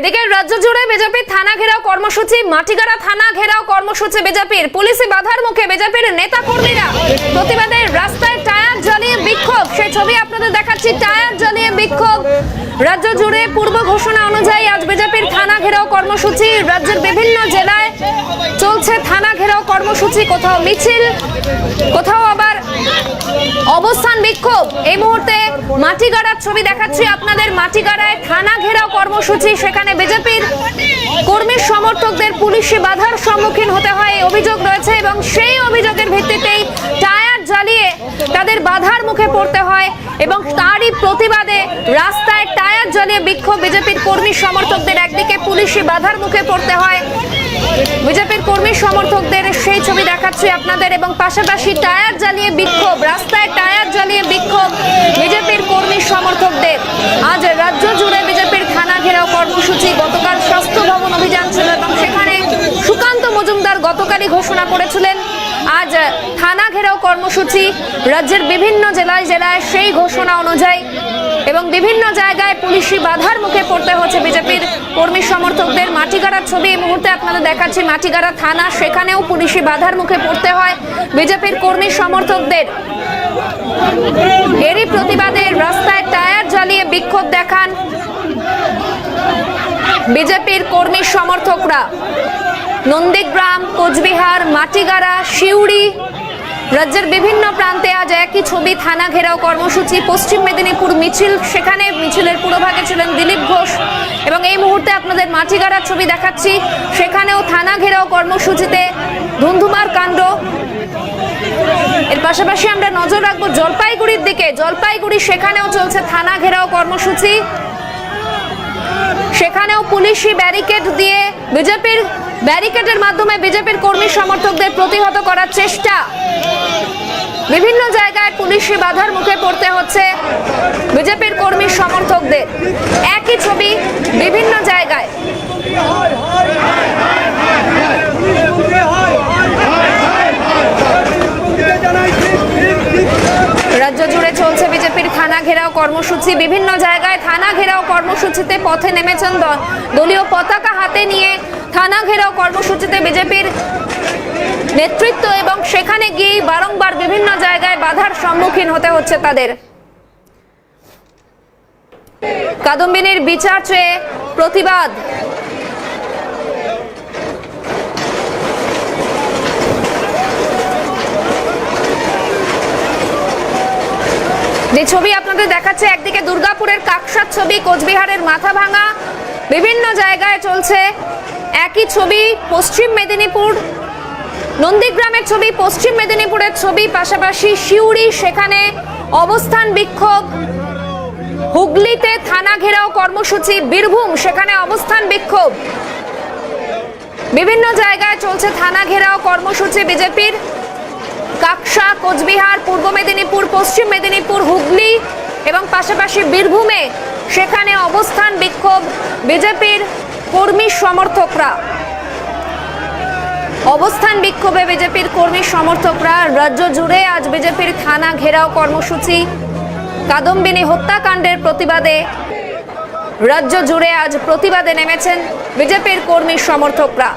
এদিকে রাজ্য জুড়ে বিজেপির থানা ঘেরাও কর্মসূচি, মাটিগাড়া থানা ঘেরাও কর্মসূচি বিজেপির। পুলিশি বাধার মুখে বিজেপির নেতা কর্মীরা প্রতিবাদে রাস্তায় টায়ার জ্বালিয়ে বিক্ষোভ। সেই ছবি আপনাদের দেখাচ্ছি, টায়ার জ্বালিয়ে বিক্ষোভ। রাজ্য জুড়ে পূর্ব ঘোষণা অনুযায়ী আজ বিজেপির থানা ঘেরাও কর্মসূচি। রাজ্যের বিভিন্ন জেলায় চলছে থানা ঘেরাও কর্মসূচি। কোথাও মিছিল, কোথাও আবার অবস্থান বিক্ষোভ। এই মুহূর্তে মাটিগাড়ার ছবি দেখাচ্ছি আপনাদের। মাটিগাড়ায় থানা ঘেরাও কর্মসূচি, সেখানে বিজেপির কর্মী সমর্থকদের পুলিশি বাধার সম্মুখীন হতে হয়। অভিযোগ রয়েছে এবং সেই অভিযোগের ভিত্তিতেই টায়ার জ্বালিয়ে তাদের বাধার মুখে পড়তে হয় এবং তারই প্রতিবাদে রাস্তায় টায়ার জ্বালিয়ে বিক্ষোভ বিজেপির কর্মী সমর্থকদের। একদিকে পুলিশি বাধার মুখে পড়তে হয় বিজেপির কর্মী সমর্থকদের। সেই ছবি দেখাচ্ছি আপনাদের এবং পাশাপাশি টায়ার জ্বালিয়ে বিক্ষোভ রাস্তায় টায়ার জ্বালিয়ে বিক্ষোভ বিজেপির কর্মী সমর্থকদের। আজ রাজ্য জুড়ে বিজেপির থানা ঘেরাও কর্মসূচি, গতকাল স্বাস্থ্য ভবন অভিযান ছিল এবং সেখানে সুকান্ত মজুমদার গতকালই ঘোষণা করেছিলেন, আজ থানা ঘেরাও কর্মসূচি, রাজ্যের বিভিন্ন জেলায় জেলায় সেই ঘোষণা অনুযায়ী এবং বিভিন্ন জায়গায় পুলিশি বাধার মুখে পড়তে হচ্ছে বিজেপির কর্মী সমর্থকদের। মাটিগাড়ার ছবি এই মুহূর্তে আপনাদের দেখাচ্ছি, মাটিগাড়া থানা, সেখানেও পুলিশি বাধার মুখে পড়তে হয় বিজেপির কর্মী সমর্থকদের এরই প্রতিবাদে রাস্তায় টায়ার জ্বালিয়ে বিক্ষোভ দেখান বিজেপির কর্মী সমর্থকরা। নন্দীগ্রাম, কোচবিহার, মাটিগাড়া শিউড়ি রাজ্যের বিভিন্ন প্রান্তে আজ একই ছবি থানা ঘেরাও কর্মসূচি। পশ্চিম মেদিনীপুর মিছিল, সেখানে মিছিলের পুরোভাগে ছিলেন দিলীপ ঘোষ। এবং এই মুহূর্তে আপনাদের মাটিগাড়ার ছবি দেখাচ্ছি। সেখানেও থানা ঘেরাও কর্মসূচিতে ধুন্ধুমার কাণ্ড। এর পাশাপাশি আমরা নজর রাখব জলপাইগুড়ির দিকে। জলপাইগুড়ি, সেখানেও চলছে থানা ঘেরাও কর্মসূচি। সেখানেও পুলিশি ব্যারিকেড দিয়ে বিজেপির ব্যারিকেডের মাধ্যমে বিজেপির কর্মী সমর্থকদের প্রতিহত করার চেষ্টা। বিভিন্ন জায়গায় পুলিশি বাধার মুখে পড়তে হচ্ছে বিজেপির কর্মী সমর্থকদের। একই ছবি বিভিন্ন জায়গায় রাজ্য জুড়ে চলছে বিজেপির থানা ঘেরাও কর্মসূচি। বিভিন্ন জায়গায় থানা ঘেরাও কর্মসূচিতে পথে নেমেছেন দল- দলীয় পতাকা হাতে নিয়ে থানা ঘেরাও কর্মসূচিতে বিজেপির নেতৃত্ব এবং সেখানে গিয়ে বারংবার বিভিন্ন জায়গায় বাধার সম্মুখীন হতে হচ্ছে তাদের। কাদম্বিনীর বিচার চেয়ে প্রতিবাদ। যে ছবি আপনাদের দেখাচ্ছে, একদিকে দুর্গাপুরের কাকসার ছবি, কোচবিহারের মাথা ভাঙা, বিভিন্ন জায়গায় চলছে একই ছবি, পশ্চিম মেদিনীপুর, নন্দীগ্রামের ছবি, পশ্চিম মেদিনীপুরের ছবি, পাশাপাশি শিউড়ি সেখানে অবস্থান বিক্ষোভ, হুগলিতে থানা ঘেরাও কর্মসূচি, বীরভূম, সেখানে অবস্থান বিক্ষোভ। বিভিন্ন জায়গায় চলছে থানা ঘেরাও কর্মসূচি, বিজেপির কাকসা, কোচবিহার, পূর্ব মেদিনীপুর, পশ্চিম মেদিনীপুর, হুগলি এবং পাশাপাশি বীরভূমে সেখানে অবস্থান বিক্ষোভ বিজেপির কর্মী সমর্থকরা। অবস্থান বিক্ষোভে বিজেপির কর্মী সমর্থকরা। রাজ্য জুড়ে আজ বিজেপির থানা ঘেরাও কর্মসূচি। কাদম্বিনী হত্যাকাণ্ডের প্রতিবাদে রাজ্য জুড়ে আজ প্রতিবাদে নেমেছেন বিজেপির কর্মী সমর্থকরা।